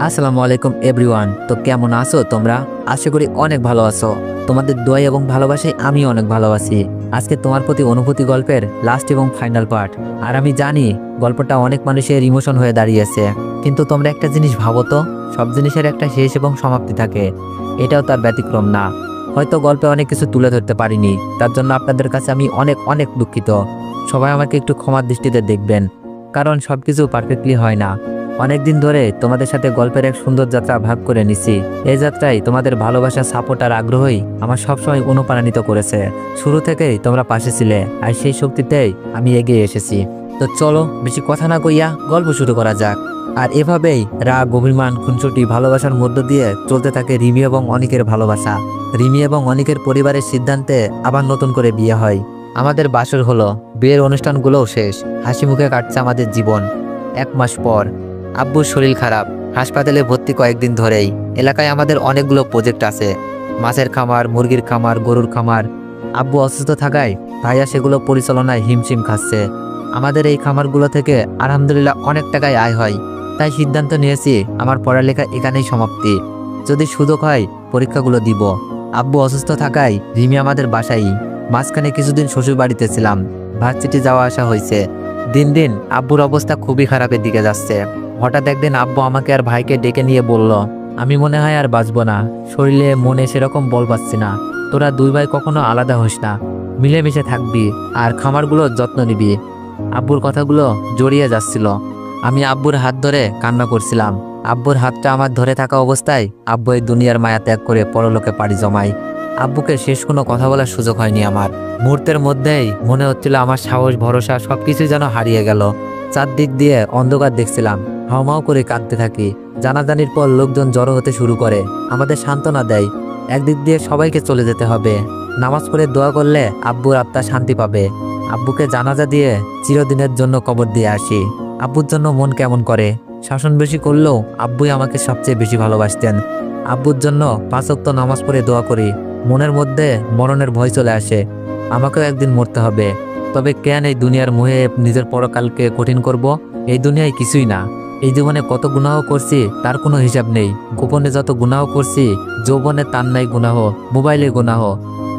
আসসালামু আলাইকুম, এভরিওয়ান। তো কেমন আছো তোমরা? আশা করি অনেক ভালো আছো। তোমাদের দোয়া এবং ভালোবাসায় আমি অনেক ভালো আছি। আজকে তোমার প্রতি অনুভূতি গল্পের লাস্ট এবং ফাইনাল পার্ট আর আমি জানি, গল্পটা অনেক মানুষের ইমোশন হয়ে দাঁড়িয়েছে কিন্তু তোমরা একটা জিনিস ভাবো তো, সব জিনিসের একটা শেষ এবং সমাপ্তি থাকে। এটাও তার ব্যতিক্রম না। হয়তো গল্পে অনেক কিছু তুলে ধরতে পারিনি। তার জন্য আপনাদের কাছে আমি অনেক অনেক দুঃখিত। সবাই আমাকে একটু ক্ষমার দৃষ্টিতে দেখবেন। কারণ সব কিছু পারফেক্টলি হয় না। অনেকদিন ধরে তোমাদের সাথে গল্পের এক সুন্দর যাত্রা ভাগ করে নিছি। এই যাত্রায় তোমাদের ভালোবাসা, সাপোর্ট আর আগ্রহই আমার সবসময় অনুপ্রাণিত করেছে। শুরু থেকেই তোমরা পাশে ছিলে আর সেই শক্তিতেই আমি এগিয়ে এসেছি। তো চলো, বেশি কথা না কইয়া গল্প শুরু করা যাক। আর এভাবেই রাগ, অভিমান, খুনসুটি, ভালোবাসার মধ্য দিয়ে চলতে থাকে রিমি এবং অনিকের ভালোবাসা। রিমি এবং অনিকের পরিবারের সিদ্ধান্তে আবার নতুন করে বিয়ে হয়। আমাদের বাসর হলো, বিয়ের অনুষ্ঠানগুলোও শেষ হাসি মুখে কাটছে আমাদের জীবন। এক মাস পর। আব্বুর শরীর খারাপ, হাসপাতালে ভর্তি কয়েকদিন ধরেই। এলাকায় আমাদের অনেকগুলো প্রজেক্ট আছে। মাছের খামার, মুরগির খামার, গরুর খামার। আব্বু অসুস্থ থাকায় ভাইয়া সেগুলো পরিচালনায় হিমশিম খাচ্ছে। আমাদের এই খামারগুলো থেকে আলহামদুলিল্লাহ অনেক টাকায় আয় হয়। তাই সিদ্ধান্ত নিয়েছি আমার পড়ালেখা এখানেই সমাপ্তি। যদি সুযোগ হয় পরীক্ষাগুলো দিব। আব্বু অসুস্থ থাকায় রিমি আমাদের বাসায় মাঝখানে কিছুদিন শ্বশুর বাড়িতে ছিলাম। ভার্সিটি যাওয়া আসা হয়েছে। দিন দিন আব্বুর অবস্থা খুবই খারাপের দিকে যাচ্ছে। হঠাৎ একদিন আব্বু আমাকে আর ভাইকে ডেকে নিয়ে বলল, আমি মনে হয় আর বাঁচবো না। শরীরে, মনে সেরকম বল পাচ্ছি না। তোরা দুই ভাই কখনো আলাদা হোস না। মিলেমিশে থাকবি আর খামারগুলোর যত্ন নিবি। আব্বুর কথাগুলো জড়িয়ে যাচ্ছিল। আমি আব্বুর হাত ধরে কান্না করছিলাম। আব্বুর হাতটা আমার ধরে থাকা অবস্থায় আব্বু এই দুনিয়ার মায়া ত্যাগ করে পরলোকে পাড়ি জমায়। আব্বুকে শেষ কোনো কথা বলার সুযোগ হয়নি আমার। মুহূর্তের মধ্যেই মনে হচ্ছিল আমার সাহস, ভরসা সবকিছু যেন হারিয়ে গেল। চারদিক দিয়ে অন্ধকার দেখছিলাম। হাওমাও করে কাঁদতে থাকি। জানাজানির পর লোকজন জড়ো হতে শুরু করে। আমাদের সান্ত্বনা দেয়, একদিক দিয়ে সবাইকে চলে যেতে হবে। নামাজ পড়ে দোয়া করলে আব্বুর আত্মা শান্তি পাবে। আব্বুকে জানাজা দিয়ে চিরদিনের জন্য কবর দিয়ে আসি। আব্বুর জন্য মন কেমন করে? শাসন বেশি করলেও আব্বুই আমাকে সবচেয়ে বেশি ভালোবাসতেন। আব্বুর জন্য পাঁচক্ত নামাজ পড়ে দোয়া করি। মনের মধ্যে মরণের ভয় চলে আসে। আমাকেও একদিন মরতে হবে। তবে কেন এই দুনিয়ার মুহে নিজের পরকালকে কঠিন করব? এই দুনিয়ায় কিছুই না। এই জীবনে কত গুনাহ করছি, তার কোনো হিসাব নেই। গোপনে যত গুনাহ করছি, যৌবনে তার নাই গুনাহ, মোবাইলে গুনাহ।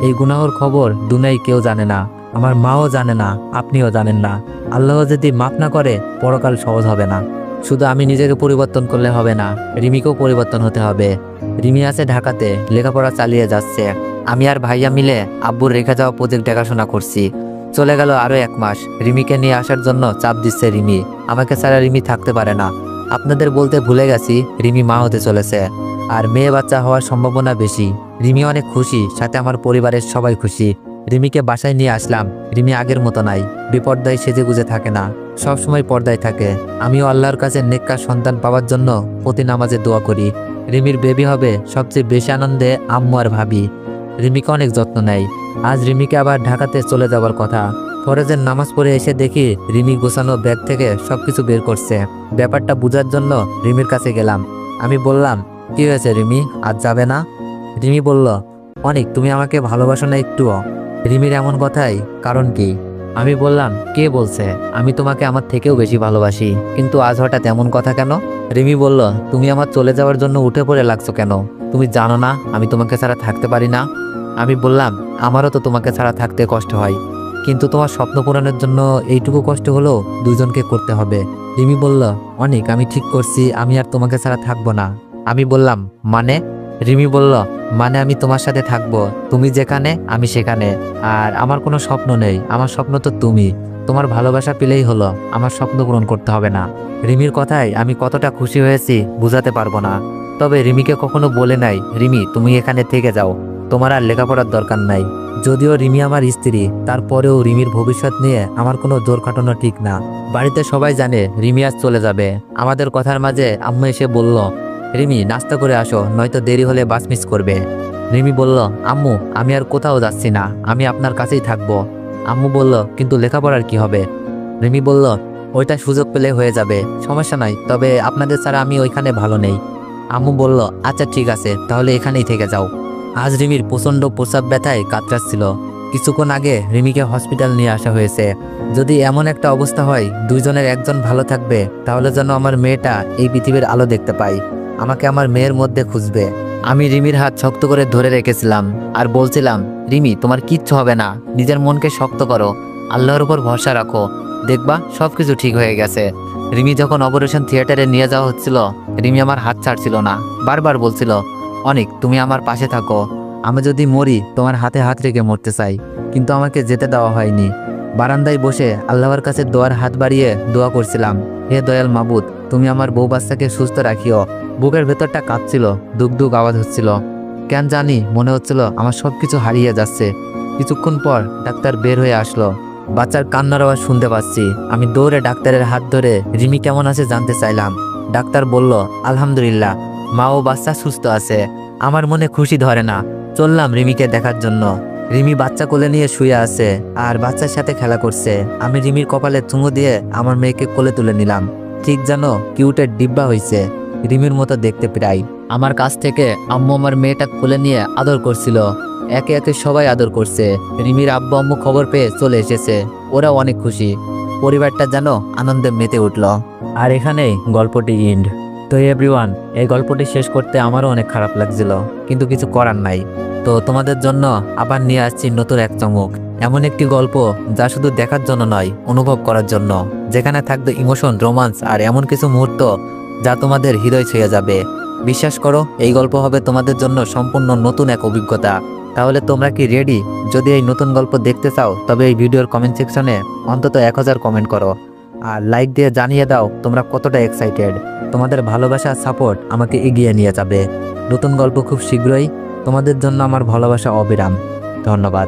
এই গুনাহর খবর দুনিয়ায় কেউ জানে না। আমার মাও জানে না, আপনিও জানেন না। আল্লাহ যদি মাফ না করে, পরকাল সহজ হবে না। শুধু আমি নিজেকে পরিবর্তন করলে হবে না, রিমিকেও পরিবর্তন হতে হবে। রিমি আছে ঢাকাতে, লেখাপড়া চালিয়ে যাচ্ছে। আমি আর ভাইয়া মিলে আব্বুর রেখে যাওয়া প্রজেক্ট দেখাশোনা করছি। চলে গেল আরও এক মাস। রিমিকে নিয়ে আসার জন্য চাপ দিচ্ছে রিমি। আমাকে ছাড়া রিমি থাকতে পারে না। আপনাদের বলতে ভুলে গেছি, রিমি মা হতে চলেছে। আর মেয়ে বাচ্চা হওয়ার সম্ভাবনা বেশি। রিমি অনেক খুশি, সাথে আমার পরিবারের সবাই খুশি। রিমিকে বাসায় নিয়ে আসলাম, রিমি আগের মতো নাই। বিপর্দায় সেজে গুজে থাকে না। সব সময় পর্দায় থাকে। আমিও আল্লাহর কাছে নেককার সন্তান পাওয়ার জন্য প্রতি নামাজে দোয়া করি। রিমির বেবি হবে সবচেয়ে বেশি আনন্দে আম্মু আর ভাবি। রিমিকে অনেক যত্ন নেয়। আজ রিমিকে আবার ঢাকাতে চলে যাওয়ার কথা। ফরেজের নামাজ পড়ে এসে দেখি রিমি গোছানো ব্যাগ থেকে সবকিছু বের করছে। ব্যাপারটা বোঝার জন্য রিমির কাছে গেলাম। আমি বললাম, কি হয়েছে রিমি? আজ যাবে না? রিমি বলল, অনেক, তুমি আমাকে ভালোবাসো না একটুও। রিমির এমন কথাই কারণ কি? আমি বললাম, কে বলছে? আমি তোমাকে আমার থেকেও বেশি ভালোবাসি। কিন্তু আজ হঠাৎ এমন কথা কেন? রিমি বলল, তুমি আমার চলে যাওয়ার জন্য উঠে পড়ে লাগছো কেন? তুমি জানো না আমি তোমাকে ছাড়া থাকতে পারি না? আমি বললাম, আমারও তো তোমাকে ছাড়া থাকতে কষ্ট হয়। কিন্তু তোমার স্বপ্ন পূরণের জন্য এইটুকু কষ্ট হলেও দুজনকে করতে হবে। রিমি বলল, অনেক, আমি ঠিক করছি, আমি আর তোমাকে ছাড়া থাকব না। আমি বললাম মানে? রিমি বলল মানে আমি তোমার সাথে থাকব, তুমি যেখানে, আমি সেখানে। আর আমার কোনো স্বপ্ন নেই, আমার স্বপ্ন তো তুমি। তোমার ভালোবাসা পেলেই হলো, আমার স্বপ্ন পূরণ করতে হবে না। রিমির কথায় আমি কতটা খুশি হয়েছি, বুঝাতে পারব না। তবে রিমিকে কখনো বলে নাই, রিমি, তুমি এখানে থেকে যাও। তোমার আর লেখাপড়ার দরকার নাই। যদিও রিমি আমার স্ত্রী, তারপরেও রিমির ভবিষ্যৎ নিয়ে আমার কোনো জোর খাটানো ঠিক না। বাড়িতে সবাই জানে রিমি আজ চলে যাবে। আমাদের কথার মাঝে আম্মু এসে বলল, রিমি, নাস্তা করে আসো, নয়তো দেরি হলে বাস মিস করবে। রিমি বলল, আম্মু, আমি আর কোথাও যাচ্ছি না, আমি আপনার কাছেই থাকব। আম্মু বলল, কিন্তু লেখাপড়ার কি হবে? রিমি বলল, ওইটা সুযোগ পেলে হয়ে যাবে, সমস্যা নাই, তবে আপনাদের ছাড়া আমি ওইখানে ভালো নেই। আম্মু বলল আচ্ছা ঠিক আছে, তাহলে এখানেই থেকে যাও। আজ রিমির প্রচণ্ড প্রসাব ব্যথায় কাতরাচ্ছিল। কিছুক্ষণ আগে রিমিকে হসপিটাল নিয়ে আসা হয়েছে। যদি এমন একটা অবস্থা হয়, দুইজনের একজন ভালো থাকবে, তাহলে যেন আমার মেয়েটা এই পৃথিবীর আলো দেখতে পায়। আমাকে আমার মেয়ের মধ্যে খুঁজবে। আমি রিমির হাত শক্ত করে ধরে রেখেছিলাম আর বলছিলাম, রিমি, তোমার কিচ্ছু হবে না। নিজের মনকে শক্ত করো। আল্লাহর উপর ভরসা রাখো। দেখবা সব কিছু ঠিক হয়ে গেছে। রিমি যখন অপারেশন থিয়েটারে নিয়ে যাওয়া হচ্ছিল, রিমি আমার হাত ছাড়ছিল না। বারবার বলছিল অনেক, তুমি আমার পাশে থাকো। আমি যদি মরি, তোমার হাতে হাত রেখে মরতে চাই, কিন্তু আমাকে যেতে দেওয়া হয়নি। বারান্দায় বসে আল্লাহর কাছে দোয়ার হাত বাড়িয়ে দোয়া করছিলাম, হে দয়াল মাবুদ, তুমি আমার বউ বাচ্চাকে সুস্থ রাখিও। বুকের ভেতরটা কাঁপছিল দুক আওয়াজ হচ্ছিল। কেন জানি মনে হচ্ছিল আমার সব কিছু হারিয়ে যাচ্ছে। কিছুক্ষণ পর ডাক্তার বের হয়ে আসলো। বাচ্চার কান্নার আওয়াজ শুনতে পাচ্ছি। আমি দৌড়ে ডাক্তারের হাত ধরে, রিমি কেমন আছে জানতে চাইলাম। ডাক্তার বলল, আলহামদুলিল্লাহ। মা ও বাচ্চা সুস্থ আছে। আমার মনে খুশি ধরে না। চললাম রিমিকে দেখার জন্য। রিমি বাচ্চা কোলে নিয়ে শুয়ে আছে আর বাচ্চার সাথে খেলা করছে। আমি রিমির কপালে চুমু দিয়ে আমার মেয়েকে কোলে তুলে নিলাম। ঠিক যেন কিউটের ডিব্বা হয়েছে রিমির মতো দেখতে প্রায়। আমার কাছ থেকে আম্মু আমার মেয়েটা কোলে নিয়ে আদর করছিল। একে একে সবাই আদর করছে। রিমির আব্বু আম্মু খবর পেয়ে চলে এসেছে। ওরা অনেক খুশি। পরিবারটা যেন আনন্দে মেতে উঠল। আর এখানেই গল্পটি ইন্ড তো এভরিওয়ান, এই গল্পটি শেষ করতে আমারও অনেক খারাপ লাগছিল, কিন্তু কিছু করার নাই। তো তোমাদের জন্য আবার নিয়ে আসছি নতুন এক চমক, এমন একটি গল্প যা শুধু দেখার জন্য নয়, অনুভব করার জন্য, যেখানে থাকবে ইমোশন, রোমান্স আর এমন কিছু মুহূর্ত যা তোমাদের হৃদয় ছুঁয়ে যাবে। বিশ্বাস করো, এই গল্প হবে তোমাদের জন্য সম্পূর্ণ নতুন এক অভিজ্ঞতা। তাহলে তোমরা কি রেডি যদি এই নতুন গল্প দেখতে চাও, তবে এই ভিডিওর কমেন্ট সেকশনে অন্তত এক হাজার কমেন্ট করো। আর লাইক দিয়ে জানিয়ে দাও তোমরা কতটা এক্সাইটেড তোমাদের ভালোবাসা সাপোর্ট আমাকে এগিয়ে নিয়ে যাবে। নতুন গল্প খুব শীঘ্রই। তোমাদের জন্য আমার ভালোবাসা অবিরাম। ধন্যবাদ।